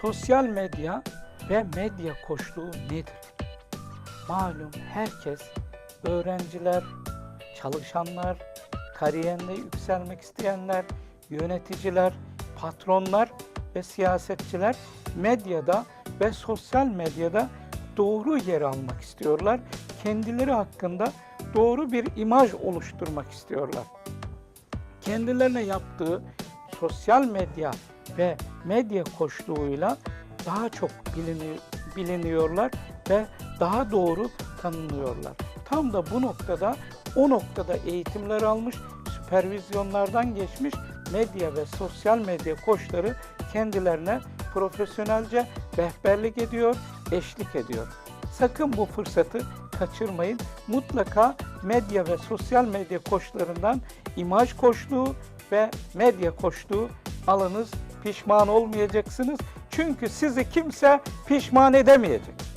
Sosyal medya ve medya koçluğu nedir? Malum herkes, öğrenciler, çalışanlar, kariyerinde yükselmek isteyenler, yöneticiler, patronlar ve siyasetçiler medyada ve sosyal medyada doğru yer almak istiyorlar. Kendileri hakkında doğru bir imaj oluşturmak istiyorlar kendilerine yaptığı sosyal medya ve medya koçluğuyla daha çok bilini, biliniyorlar ve daha doğru tanınıyorlar. Tam da bu noktada o noktada eğitimler almış, süpervizyonlardan geçmiş medya ve sosyal medya koçları kendilerine profesyonelce rehberlik ediyor, eşlik ediyor. Sakın bu fırsatı kaçırmayın. Mutlaka medya ve sosyal medya koçlarından imaj koçluğu ve medya koçluğu alınız. Pişman olmayacaksınız. Çünkü sizi kimse pişman edemeyecek.